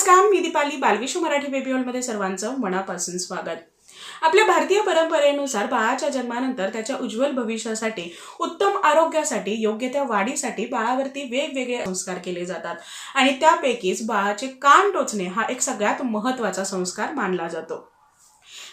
नमस्कार मी दीपाली बालविश्व मराठी बेबी हॉलमध्ये सर्वांचं मनापासून स्वागत. आपल्या भारतीय परंपरेनुसार बाळाच्या जन्मानंतर त्याच्या उज्ज्वल भविष्यासाठी उत्तम आरोग्यासाठी योग्य त्या वाढीसाठी बाळावरती वेगवेगळे संस्कार केले जातात. आणि त्यापैकीच बाळाचे कान टोचणे हा एक सगळ्यात महत्त्वाचा संस्कार मानला जातो.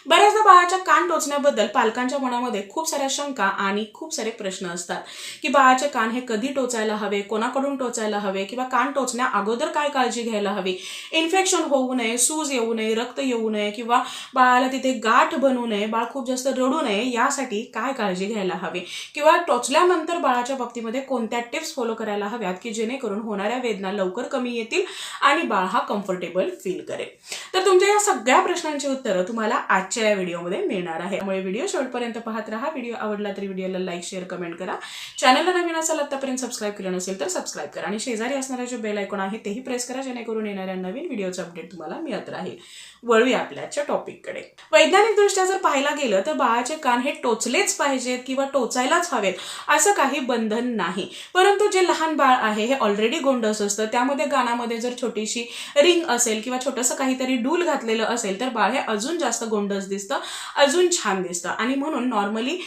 बऱ्याचदा बाळाच्या कान टोचण्याबद्दल पालकांच्या मनामध्ये खूप साऱ्या शंका आणि खूप सारे प्रश्न असतात की बाळाचे कान हे कधी टोचायला हवे कोणाकडून टोचायला हवे किंवा कान टोचण्या अगोदर काय काळजी घ्यायला हवी? इन्फेक्शन होऊ नये सूज येऊ नये रक्त येऊ नये किंवा बाळाला तिथे गाठ बनू नये बाळ खूप जास्त रडू नये यासाठी काय काळजी घ्यायला हवी? किंवा टोचल्यानंतर बाळाच्या बाबतीमध्ये कोणत्या टिप्स फॉलो करायला हव्यात की जेणेकरून होणाऱ्या वेदना लवकर कमी येतील आणि बाळ हा कम्फर्टेबल फील करेल? तर तुमच्या या सगळ्या प्रश्नांची उत्तरं तुम्हाला आजच्या या व्हिडिओमध्ये मिळणार आहे. त्यामुळे व्हिडिओ शेवटपर्यंत पाहत राहा. व्हिडिओ आवडला तरी व्हिडिओला लाईक शेअर कमेंट करा. चॅनलला नवीन असाल आतापर्यंत सबस्क्राईब केलं नसेल तर सबस्क्राईब करा. आणि शेजारी असणारा जो बेल आयकॉन आहे तेही प्रेस करा जेणेकरून येणाऱ्या नवीन व्हिडिओचं अपडेट तुम्हाला मिळत राहील. वळूया आपल्याच्या टॉपिककडे वैज्ञानिकदृष्ट्या जर पाहायला गेलं तर बाळाचे कान हे टोचलेच पाहिजेत किंवा टोचायलाच हवेत असं काही बंधन नाही. परंतु जे लहान बाळ आहे हे ऑलरेडी गोंडस असतं. त्यामध्ये गाण्यामध्ये जर छोटीशी रिंग असेल किंवा छोटंसं काहीतरी डूल घातलेलं असेल तर बाळ हे अजून जास्त गोंडस दिसतं अजून छान दिसतं. आणि म्हणून नॉर्मली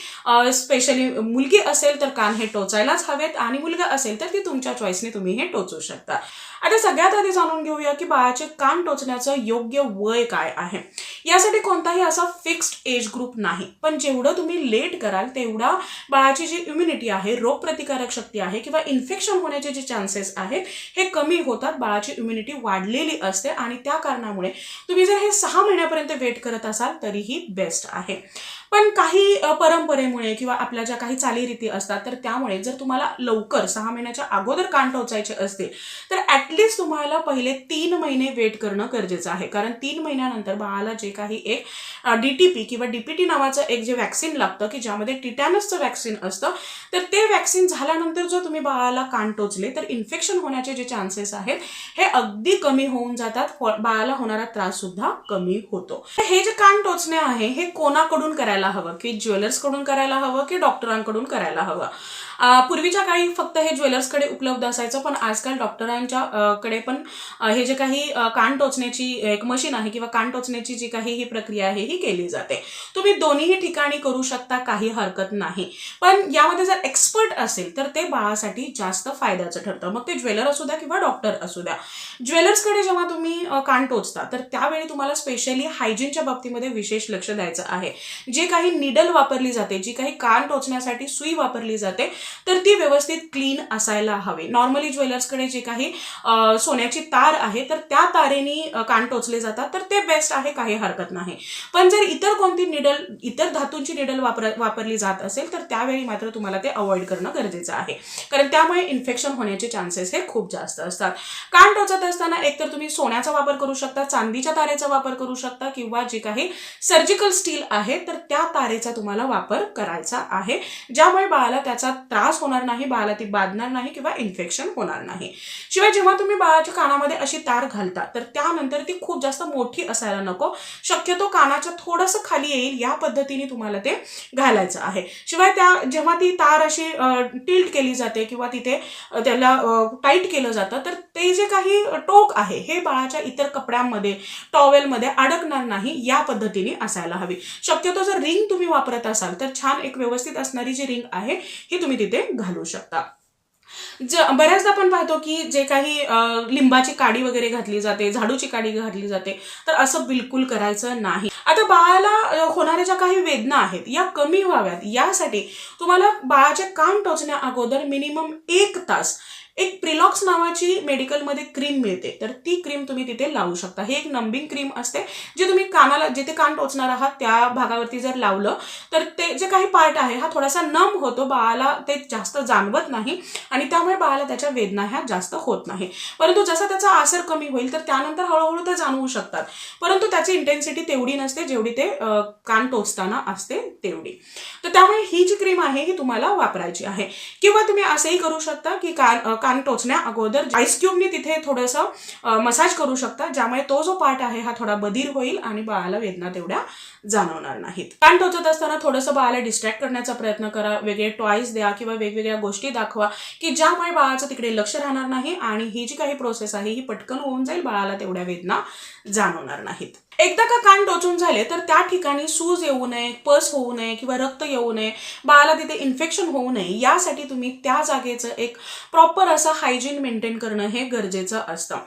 स्पेशली मुलगी असेल तर कान हे टोचायलाच हवेत आणि मुलगा असेल तर ती तुमच्या चॉईसने तुम्ही हे टोचू शकता. आता सगळ्यात आधी जाणून घेऊया की बाळाचे कान टोचण्याचं योग्य वय काय आहे. यासाठी कोणताही असा फिक्स्ड एज ग्रुप नाही. पण जेवढं तुम्ही लेट कराल तेवढा बाळाची जी इम्युनिटी आहे रोगप्रतिकारक शक्ती आहे किंवा इन्फेक्शन होण्याचे जे चान्सेस आहेत हे कमी होतात बाळाची इम्युनिटी वाढलेली असते आणि त्या कारणामुळे तुम्ही जर हे सहा महिन्यापर्यंत वेट करत असाल तरीही बेस्ट आहे. पण काही परंपरेमुळे किंवा आपल्या ज्या काही चालीरीती असतात तर त्यामुळे जर तुम्हाला लवकर सहा महिन्याच्या अगोदर कान टोचायचे असतील तर ॲटलिस्ट तुम्हाला पहिले तीन महिने वेट करणं गरजेचं आहे. कारण तीन महिन्यानंतर बाळाला जे काही एक डी टी पी किंवा डी पी टी नावाचं एक जे वॅक्सिन लागतं की ज्यामध्ये टिटॅनसचं वॅक्सिन असतं तर ते वॅक्सिन झाल्यानंतर जर तुम्ही बाळाला कान टोचले तर इन्फेक्शन होण्याचे जे चान्सेस आहेत हे अगदी कमी होऊन जातात. हो, बाळाला होणारा त्रास सुद्धा कमी होतो. हे जे कान टोचणे आहे हे कोणाकडून करायला हवं? की ज्वेलर्सकडून करायला हवं की डॉक्टरांकडून करायला हवं? पूर्वीच्या काळी फक्त हे ज्वेलर्सकडे उपलब्ध असायचं पण आजकाल डॉक्टरांच्या कडे पण हे जे काही कान टोचण्याची एक मशीन आहे किंवा कान टोचण्याची जी काही ही प्रक्रिया आहे ही केली जाते. तुम्ही दोन्हीही ठिकाणी करू शकता काही हरकत नाही. पण यामध्ये जर एक्सपर्ट असेल तर ते बाळासाठी जास्त फायद्याचं ठरतं. मग ते ज्वेलर असू द्या किंवा डॉक्टर असू द्या. ज्वेलर्सकडे जेव्हा तुम्ही कान टोचता तर त्यावेळी तुम्हाला स्पेशली हायजीनच्या बाबतीमध्ये विशेष लक्ष द्यायचं आहे. जे काही निडल वापरली जाते जी काही कान टोचण्यासाठी सुई वापरली जाते तर ती व्यवस्थित क्लीन असायला हवी. नॉर्मली ज्वेलर्सकडे जे काही सोन्याची तार आहे तर त्या तारेने कान टोचले जातात तर ते बेस्ट आहे काही हरकत नाही. पण जर इतर कोणती निडल इतर धातूंची निडल वापर वापरली जात असेल तर त्यावेळी मात्र तुम्हाला ते अवॉइड करणं गरजेचं आहे. कारण त्यामुळे इन्फेक्शन होण्याचे चान्सेस हे खूप जास्त असतात. कान टोचत असताना एकतर तुम्ही सोन्याचा वापर करू शकता चांदीच्या तारेचा वापर करू शकता किंवा जे काही सर्जिकल स्टील आहे तर त्या तारेचा तुम्हाला वापर करायचा आहे. ज्यामुळे बाळाला त्याचा त्रास होणार नाही बाळाला ती बाधणार नाही किंवा इन्फेक्शन होणार नाही. शिवाय जेव्हा तुम्ही बाळाच्या कानामध्ये अशी तार घालता तर त्यानंतर ती खूप जास्त मोठी असायला नको. शक्यतो कानाच्या थोडंसं खाली येईल या पद्धतीने तुम्हाला ते घालायचं आहे. शिवाय त्या जेव्हा ती तार अशी टिल्ट केली जाते किंवा तिथे त्याला टाईट केलं जातं तर ते जे काही टोक आहे हे बाळाच्या इतर कपड्यांमध्ये टॉवेलमध्ये अडकणार नाही या पद्धतीने असायला हवी. शक्यतो जर रिंग तुम्ही वापरत असाल तर छान एक व्यवस्थित असणारी जी रिंग आहे ही तुम्ही तिथे घालू शकता. ज बऱ्याचदा आपण पाहतो की जे काही लिंबाची काडी वगैरे घातली जाते झाडूची काडी घातली जाते तर असं बिलकुल करायचं नाही. आता बाळाला होणाऱ्या ज्या काही वेदना आहेत या कमी व्हाव्यात. यासाठी तुम्हाला बाळाचे कान टोचण्या अगोदर मिनिमम एक तास एक प्रिलॉक्स नावाची मेडिकलमध्ये क्रीम मिळते. तर ती क्रीम तुम्ही तिथे लावू शकता. ही एक नंबिंग क्रीम असते जी तुम्ही कानाला जिथे कान टोचणार आहात त्या भागावरती जर लावलं तर ते जे काही पार्ट आहे हा थोडासा नम होतो. बाळाला ते जास्त जाणवत नाही आणि त्यामुळे बाळाला त्याच्या वेदना ह्या जास्त होत नाही. परंतु जसा त्याचा आसर कमी होईल तर त्यानंतर हळूहळू ते जाणवू शकतात. परंतु त्याची इंटेन्सिटी तेवढी नसते जेवढी ते कान टोचताना असते तेवढी. तर त्यामुळे ही जी क्रीम आहे ही तुम्हाला वापरायची आहे. किंवा तुम्ही असंही करू शकता की कान कान टोचण्या अगोदर आईस क्यूबनी तिथे थोडंसं मसाज करू शकता ज्यामुळे तो जो पार्ट आहे हा थोडा बधीर होईल आणि बाळाला वेदना तेवढ्या जाणवणार नाहीत. कान टोचत असताना थोडंसं बाळाला डिस्ट्रॅक्ट करण्याचा प्रयत्न करा वेगळे टॉईज द्या किंवा वेगवेगळ्या गोष्टी दाखवा की ज्यामुळे बाळाचं तिकडे लक्ष राहणार नाही आणि ही जी काही प्रोसेस आहे ही पटकन होऊन जाईल बाळाला तेवढ्या वेदना जाणवणार नाहीत. एकदा का कान टोचून झाले तर त्या ठिकाणी सूज येऊ नये पस होऊ नये किंवा रक्त येऊ नये बाळाला तिथे इन्फेक्शन होऊ नये यासाठी तुम्ही त्या जागेचं एक प्रॉपर असं हायजीन मेंटेन करणं हे गरजेचं असतं.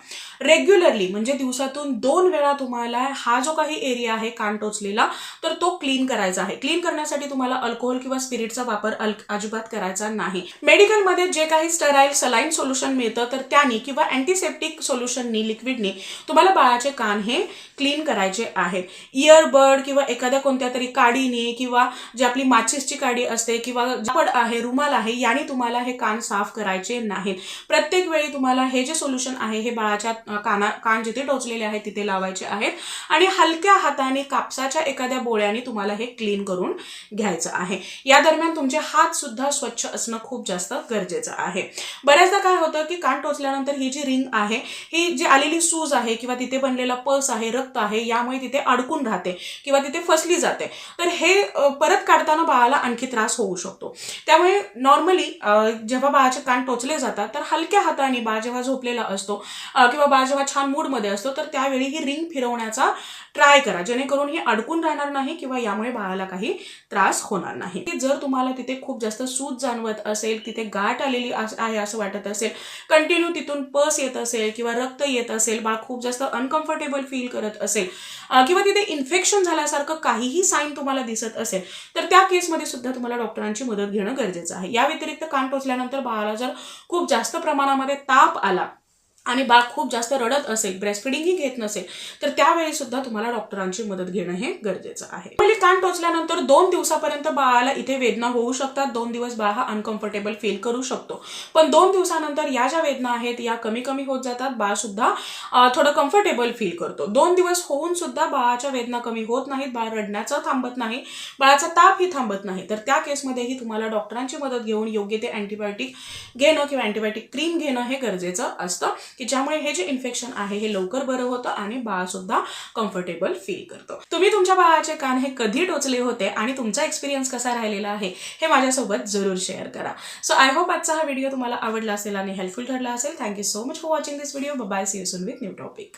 रेग्युलरली म्हणजे दिवसातून दोन वेळा तुम्हाला हा जो काही एरिया आहे कान टोचलेला तर तो क्लीन करायचा आहे. क्लीन करण्यासाठी तुम्हाला अल्कोहोल किंवा स्पिरिटचा वापर अल अजिबात करायचा नाही. मेडिकलमध्ये जे काही स्टराईल सलाईन सोल्युशन मिळतं तर त्यानी किंवा अँटीसेप्टिक सोल्युशननी लिक्विडनी तुम्हाला बाळाचे कान हे क्लीन करायचे आहेत. इयरबड किंवा एखाद्या कोणत्या तरी काडीने किंवा जी आपली माचिसची काडी असते किंवा जापड आहे रुमाल आहे याने तुम्हाला हे कान साफ करायचे नाही नाहीत प्रत्येक वेळी तुम्हाला हे जे सोल्युशन आहे हे बाळाच्या काना कान जिथे टोचलेले आहेत तिथे लावायचे आहेत. आणि हलक्या हाताने कापसाच्या एखाद्या बोळ्याने तुम्हाला हे क्लीन करून घ्यायचं आहे. या दरम्यान तुमचे हात सुद्धा स्वच्छ असणं खूप जास्त गरजेचं आहे. बऱ्याचदा काय होतं की कान टोचल्यानंतर ही जी रिंग आहे ही जी आलेली सूज आहे किंवा तिथे बनलेला पस आहे रक्त आहे यामुळे तिथे अडकून राहते किंवा तिथे फसली जाते. तर हे परत काढताना बाळाला आणखी त्रास होऊ शकतो. त्यामुळे नॉर्मली जेव्हा बाळाचे कान टोचले जातात तर हलक्या हाताने बाळ जेव्हा झोपलेला असतो किंवा बाळ जेव्हा छान मूडमध्ये असतो तर त्यावेळी ही रिंग फिरवण्याचा ट्राय करा. जेणेकरून हे अडकून राहणार नाही किंवा यामुळे बाळाला काही त्रास होणार नाही. जर तुम्हाला तिथे खूप जास्त सूज जाणवत असेल तिथे गाठ आलेली अस- आहे असं वाटत असेल कंटिन्यू तिथून पस येत असेल किंवा रक्त येत असेल बाळ खूप जास्त अनकम्फर्टेबल फील करत असेल किंवा तिथे इन्फेक्शन झाल्यासारखं काहीही साईन तुम्हाला दिसत असेल तर त्या केसमध्ये सुद्धा तुम्हाला डॉक्टरांची मदत घेणं गरजेचं आहे. या व्यतिरिक्त कान टोचल्यानंतर बाळाला जर खूप जास्त प्रमाणामध्ये ताप आला आणि बाळ खूप जास्त रडत असेल ब्रेस्टफिडिंगही घेत नसेल तर त्यावेळी सुद्धा तुम्हाला डॉक्टरांची मदत घेणं हे गरजेचं आहे. पहिले कान टोचल्यानंतर दोन दिवसापर्यंत बाळाला इथे वेदना होऊ शकतात. दोन दिवस बाळ हा अनकम्फर्टेबल फील करू शकतो. पण दोन दिवसानंतर या ज्या वेदना आहेत या कमी कमी होत जातात बाळ सुद्धा थोडं कम्फर्टेबल फील करतो. दोन दिवस होऊन सुद्धा बाळाच्या वेदना कमी होत नाहीत बाळ रडण्याचं थांबत नाही बाळाचा तापही थांबत नाही. तर त्या केसमध्येही तुम्हाला डॉक्टरांची मदत घेऊन योग्य ते अँटीबायोटिक घेणं किंवा अँटीबायोटिक क्रीम घेणं हे गरजेचं असतं. की ज्यामुळे हे जे इन्फेक्शन आहे हे लवकर बरं होतं आणि बाळ सुद्धा कम्फर्टेबल फील करतो. तुम्ही तुमच्या बाळाचे कान हे कधी टोचले होते आणि तुमचा एक्सपिरियन्स कसा राहिलेला आहे हे माझ्यासोबत जरूर शेअर करा. सो आय होप आजचा हा व्हिडिओ तुम्हाला आवडला असेल आणि हेल्पफुल ठरला असेल. Thank you so much for watching this video bye see you soon with new topic